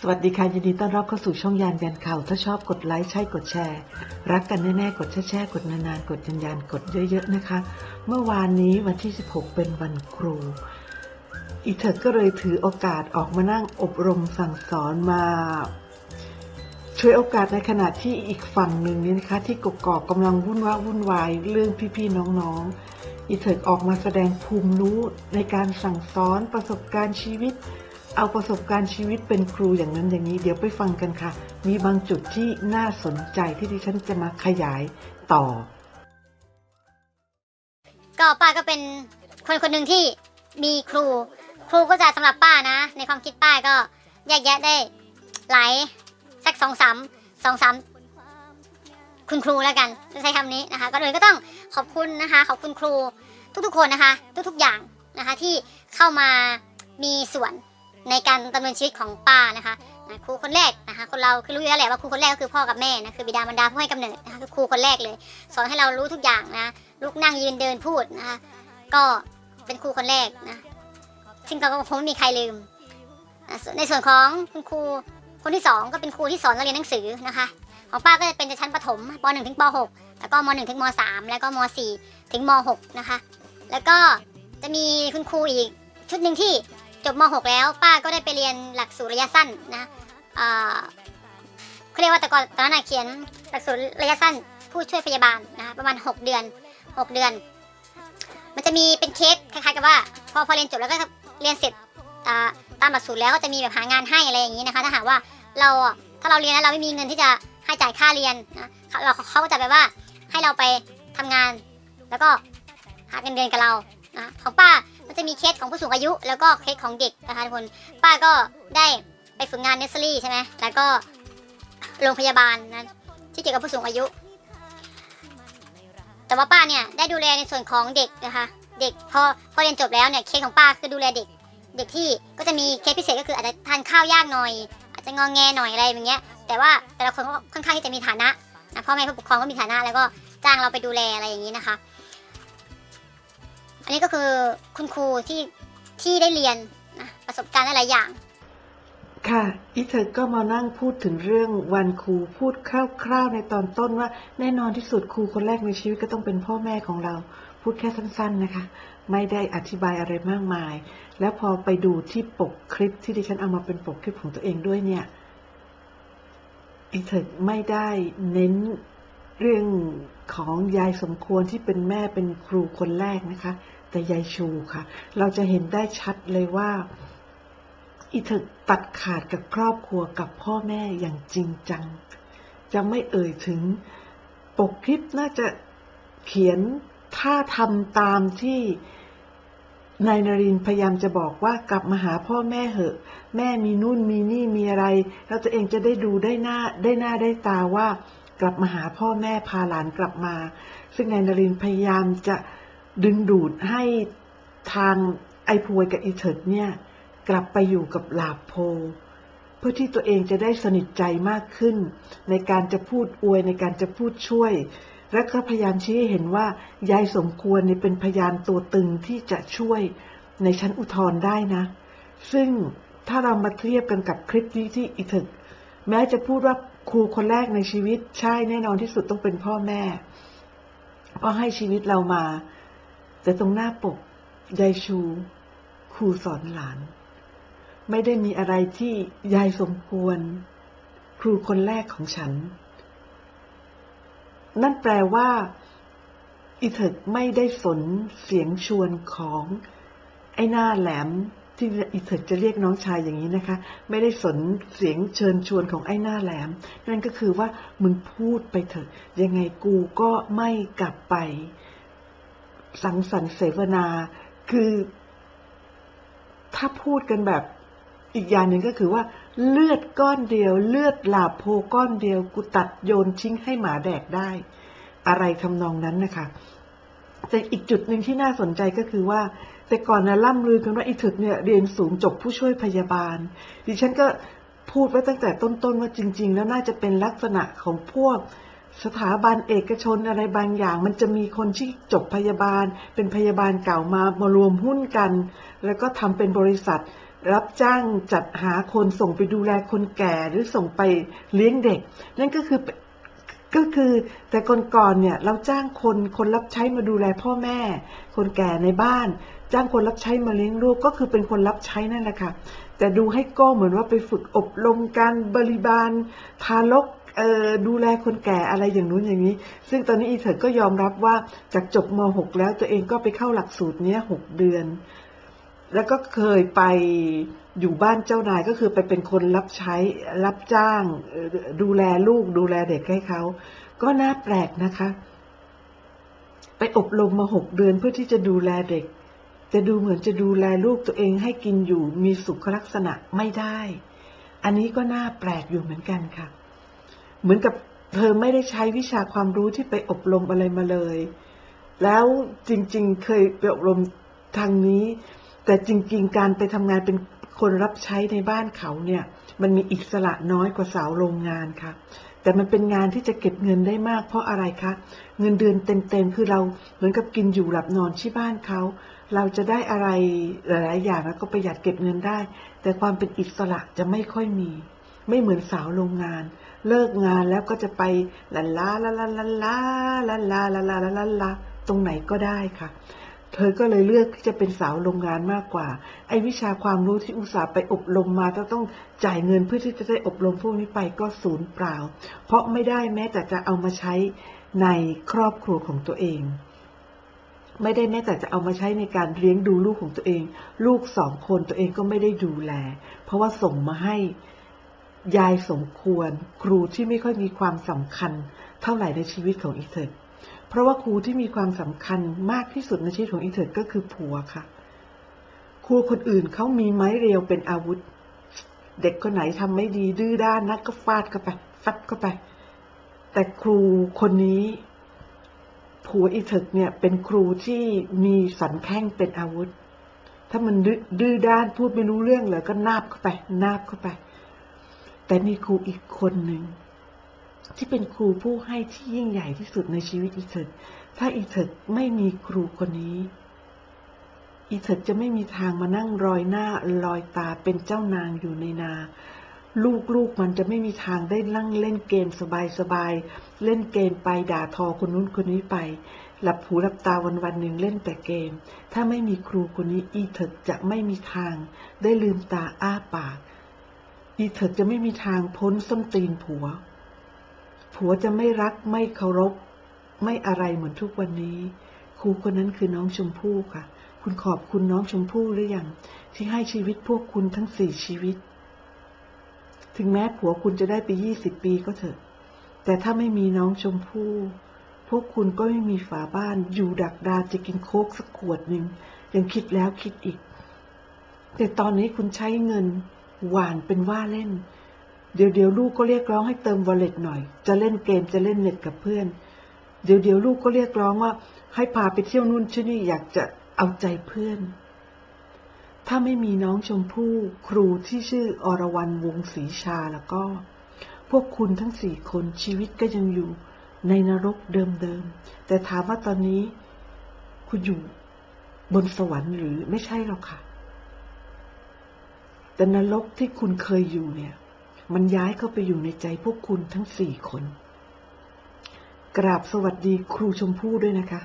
สวัสดีค่ะยินดีต้อนรับเข้าสู่ช่องยานยันข่าว ถ้าชอบกดไลค์ใช่กดแชร์ รักกันแน่ๆ กดแช่ๆกดนานๆ กดยันยันกดเยอะๆนะคะ เมื่อวานนี้วันที่ 16 เป็นวันครู อีเถิดก็เลยถือโอกาสออกมานั่งอบรมสั่งสอนมาช่วยโอกาสในขณะที่อีกฝั่งหนึ่งนี่นะคะ ที่กกอกกำลังวุ่นวาวุ่นวายเรื่องพี่ๆน้องๆอีเถิดออกมาแสดงภูมิรู้ในการสั่งสอนประสบการณ์ชีวิต เอาประสบการณ์ชีวิตเป็นครูอย่างนั้นอย่างนี้ เดี๋ยวไปฟังกันค่ะ มีบางจุดที่น่าสนใจที่ดิฉันจะมาขยายต่อ ก็ป้าก็เป็นคนคนหนึ่งที่มีครู ครูก็จะสำหรับป้านะ ในความคิดป้าก็แยกแยะได้หลายสักสองสามสองสามคุณครูแล้วกันจะใช้คำนี้นะคะก็เลยก็ต้องขอบคุณนะคะ ขอบคุณครูทุกๆคนนะคะ ทุกๆอย่างนะคะที่เข้ามามีส่วน ในการดำเนินชีวิตของป้านะคะนะครูคนแรกนะคะคนเราคือรู้อยู่แล้วแหละว่าครูคนแรกก็คือพ่อกับแม่นะคือบิดามารดาผู้ให้กำเนิดนะคะคือครูคนแรกเลย สอนให้เรารู้ทุกอย่างนะลุกนั่งยืนเดินพูดนะคะก็เป็นครูคนแรกนะซึ่งก็คงไม่มีใครลืม ในส่วนของคุณครูคนที่สองก็เป็นครูที่สอนเราเรียนหนังสือนะคะของป้าก็จะเป็นชั้นประถมป .1 ถึงป .6 แล้วก็ม .1 ถึงม .3 แล้วก็ม .4 ถึงม .6 นะคะ แล้วก็จะมีคุณครูอีกชุดหนึ่งที่ จบม .6 แล้ว ป้าก็ได้ไปเรียนหลักสูตรระยะสั้นนะอ่าเขาเรียกว่าแต่ก่อนตอนนั้นเขียนหลักสูตรระยะสั้น ผู้ช่วยพยาบาลนะประมาณ 6 เดือน 6 เดือน มันจะมีเป็นเคสคล้ายๆกับว่า พอพอเรียนจบแล้วก็เรียนเสร็จตามหลักสูตรแล้วก็จะมีแบบหางานให้อะไรอย่างนี้นะคะ ถ้าหากว่าเราถ้าเราเรียนแล้วเราไม่มีเงินที่จะให้จ่ายค่าเรียนนะเราเขาก็จะแบบว่าให้เราไปทำงาน แล้วก็หาเงินเดือนกับเรานะของป้า จะมีเคสของผู้สูงอายุ แล้วก็เคสของเด็กนะคะทุกคนป้าก็ได้ไปฝึกงานเนสซอรี่ใช่ไหมแล้วก็โรงพยาบาลนะที่เกี่ยวกับผู้สูงอายุ แต่ว่าป้าเนี่ยได้ดูแลในส่วนของเด็กนะคะเด็กพอพอเรียนจบแล้วเนี่ยเคสของป้าคือดูแลเด็ก เด็กที่ก็จะมีเคสพิเศษก็คืออาจจะทานข้าวยากหน่อย อาจจะงองแงหน่อยอะไรอย่างเงี้ย แต่ว่าแต่ละคนก็ค่อนข้างที่จะมีฐานะนะพ่อแม่ผู้ปกครองก็มีฐานะแล้วก็จ้างเราไปดูแลอะไรอย่างนี้นะคะ อันนี้ก็คือคุณครูที่ที่ได้เรียนนะประสบการณ์หลายอย่าง ค่ะ อีเถิดก็มานั่งพูดถึงเรื่องวันครูพูดคร่าวๆในตอนต้นว่า แน่นอนที่สุดครูคนแรกในชีวิตก็ต้องเป็นพ่อแม่ของเรา พูดแค่สั้นๆนะคะ ไม่ได้อธิบายอะไรมากมาย แล้วพอไปดูที่ปกคลิปที่ดิฉันเอามาเป็นปกคลิปของตัวเองด้วยเนี่ยอีเถิดไม่ได้เน้นเรื่องของยายสมควรที่เป็นแม่เป็นครูคนแรกนะคะ แต่ยายชูค่ะ เราจะเห็นได้ชัดเลยว่า อีเถิกตัดขาดกับครอบครัวกับพ่อแม่อย่างจริงจัง จะไม่เอ่ยถึงปกคลิปน่าจะเขียนถ้าทำตามที่นายนรินพยายามจะบอกว่ากลับมาหาพ่อแม่เหอะ แม่มีนู่นมีนี่มีอะไร แล้วตัวเองจะได้ดูได้หน้าได้หน้าได้ตาว่ากลับมาหาพ่อแม่พาหลานกลับมา ซึ่งนายนรินพยายามจะ ดึงดูดให้ทางไอ้พวยกับอีเถิดเนี่ย กลับไปอยู่กับลาโพ เพื่อที่ตัวเองจะได้สนิทใจมากขึ้น ในการจะพูดอวยในการจะพูดช่วย และก็พยายามชี้ให้เห็นว่ายายสมควรเนี่ยเป็นพยานตัวตึงที่จะช่วยในชั้นอุทธรณ์ได้นะ ซึ่งถ้าเรามาเทียบกันกับคลิปนี้ที่อีถึกแม้จะพูดว่าครูคนแรกในชีวิตใช่แน่นอนที่สุดต้องเป็นพ่อแม่เพราะให้ชีวิตเรามา แต่ตรงหน้าปกยายชูครูสอนหลาน ไม่ได้มีอะไรที่ยายสมควร ครูคนแรกของฉัน นั่นแปลว่าอีเถิกไม่ได้สนเสียงชวนของ ไอ้หน้าแหลมที่อีเถิกจะเรียกน้องชายอย่างนี้นะคะ ไม่ได้สนเสียงเชิญชวนของไอ้หน้าแหลม นั่นก็คือว่ามึงพูดไปเถอะ ยังไงกูก็ไม่กลับไป สังสรรค์เสวนา คือ ถ้าพูดกันแบบอีกอย่างหนึ่งก็คือว่า เลือดก้อนเดียว เลือดหลาบโพก้อนเดียว กูตัดโยนทิ้งให้หมาแดกได้ อะไรทำนองนั้นนะคะแต่อีกจุดหนึ่งที่น่าสนใจก็คือว่า แต่ก่อนนะล่ำลือกันว่าอีถึกเนี่ยเรียนสูงจบผู้ช่วยพยาบาล ดิฉันก็พูดไว้ตั้งแต่ต้นๆว่าจริง ๆ แล้วน่าจะเป็นลักษณะของพวก สถาบันเอกชนอะไรบางอย่าง มันจะมีคนที่จบพยาบาล เป็นพยาบาลเก่ามามารวมหุ้นกัน แล้วก็ทำเป็นบริษัท รับจ้างจัดหาคนส่งไปดูแลคนแก่หรือส่งไปเลี้ยงเด็ก นั่นก็คือก็คือแต่ก่อนๆเนี่ยเราจ้างคนคนรับใช้มาดูแลพ่อแม่ คนแก่ในบ้าน จ้างคนรับใช้มาเลี้ยงลูกก็คือเป็นคนรับใช้นั่นแหละค่ะแต่ดูให้ก้เหมือนว่าไปฝึกอบรมการบริบาลทารก เออดูแลคนแก่อะไรอย่างนู้นอย่างนี้ ซึ่งตอนนี้อีเถิดก็ยอมรับว่าจากจบม .6 แล้วตัวเองก็ไปเข้าหลักสูตรเนี้ยหกเดือน แล้วก็เคยไปอยู่บ้านเจ้านายก็คือไปเป็นคนรับใช้รับจ้าง ดูแลลูกดูแลเด็กให้เขา ก็น่าแปลกนะคะ ไปอบรมมาหกเดือนเพื่อที่จะดูแลเด็กแต่ดูเหมือนจะดูแลลูกตัวเองให้กินอยู่มีสุขลักษณะไม่ได้ อันนี้ก็น่าแปลกอยู่เหมือนกันค่ะ เหมือนกับเธอไม่ได้ใช้วิชาความรู้ที่ไปอบรมอะไรมาเลย แล้วจริงๆ เคยไปอบรมทางนี้ แต่จริง ๆ การไปทำงานเป็นคนรับใช้ในบ้านเขาเนี่ย มันมีอิสระน้อยกว่าสาวโรงงานค่ะ แต่มันเป็นงานที่จะเก็บเงินได้มาก เพราะอะไรคะ เงินเดือนเต็มๆ คือเราเหมือนกับกินอยู่หลับนอนที่บ้านเขา เราจะได้อะไรหลายๆอย่างแล้วก็ประหยัดเก็บเงินได้ แต่ความเป็นอิสระจะไม่ค่อยมี ไม่เหมือนสาวโรงงาน เลิกงานแล้วก็จะไปลาลาลาลาลาลาลาลาลาลาลาลาลาตรงไหนก็ได้ค่ะ เธอก็เลยเลือกที่จะเป็นสาวโรงงานมากกว่า ไอ้วิชาความรู้ที่อุตส่าห์ไปอบรมมาต้องต้องจ่ายเงินเพื่อที่จะได้อบรมพวกนี้ไปก็ศูนย์เปล่า เพราะไม่ได้แม้แต่จะเอามาใช้ในครอบครัวของตัวเองไม่ได้แม้แต่จะเอามาใช้ในการเลี้ยงดูลูกของตัวเอง ลูกสองคนตัวเองก็ไม่ได้ดูแล เพราะว่าส่งมาให้ ยายสมควร ครูที่ไม่ค่อยมีความสำคัญเท่าไหร่ในชีวิตของอีเถิดเพราะว่าครูที่มีความสำคัญมากที่สุดในชีวิตของอีเถิดก็คือผัวค่ะ ครูคนอื่นเขามีไม้เรียวเป็นอาวุธ เด็กคนไหนทำไม่ดีดื้อด้านนักก็ฟาดเข้าไปฟัดเข้าไป แต่ครูคนนี้ผัวอีเถิกเนี่ยเป็นครูที่มีสันแข้งเป็นอาวุธ ถ้ามันดื้อดื้อด้านพูดไม่รู้เรื่องเลยก็นาบเข้าไป นาบเข้าไป แต่มีครูอีกคนหนึ่ง ที่เป็นครูผู้ให้ที่ยิ่งใหญ่ที่สุดในชีวิตอีเถิดถ้าอีเถิดไม่มีครูคนนี้ อีเถิดจะไม่มีทางมานั่งรอยหน้าลอยตาเป็นเจ้านางอยู่ในนา ลูกๆมันจะไม่มีทางได้นั่งเล่นเกมสบายๆ เล่นเกมไปด่าทอคนนู้นคนนี้ไป หลับหูหลับตาวันวันๆหนึ่งเล่นแต่เกม ถ้าไม่มีครูคนนี้อีเถิดจะไม่มีทาง ได้ลืมตาอ้าปาก อีเถิดจะไม่มีทางพ้นส้นตีนผัว ผัวจะไม่รักไม่เคารพ ไม่อะไรเหมือนทุกวันนี้ ครูคนนั้นคือน้องชมพู่ค่ะ คุณขอบคุณน้องชมพู่หรือยังที่ให้ชีวิตพวกคุณทั้งสี่ชีวิต ถึงแม้ผัวคุณจะได้ไปยี่สิบปีก็เถอะ แต่ถ้าไม่มีน้องชมพู่พวกคุณก็ไม่มีฝาบ้านอยู่ดักดาจะกินโค้กสักขวดหนึ่งยังคิดแล้วคิดอีก แต่ตอนนี้คุณใช้เงิน หวานเป็นว่าเล่น เดี๋ยวเดี๋ยวลูกก็เรียกร้องให้เติมวอลเล็ตหน่อย จะเล่นเกมจะเล่นเน็ตกับเพื่อน เดี๋ยวเดี๋ยวลูกก็เรียกร้องว่า ให้พาไปเที่ยวนู่นที่นี่อยากจะเอาใจเพื่อน ถ้าไม่มีน้องชมพู่ครูที่ชื่ออรวรรณวงศรีชาแล้วก็ พวกคุณทั้งสี่คนชีวิตก็ยังอยู่ในนรกเดิมๆ แต่ถามว่าตอนนี้ คุณอยู่บนสวรรค์หรือไม่ใช่หรอกค่ะ แต่นรกที่คุณเคยอยู่เนี่ย มันย้ายเข้าไปอยู่ในใจพวกคุณทั้งสี่คน กราบสวัสดีครูชมพู่ด้วยนะคะ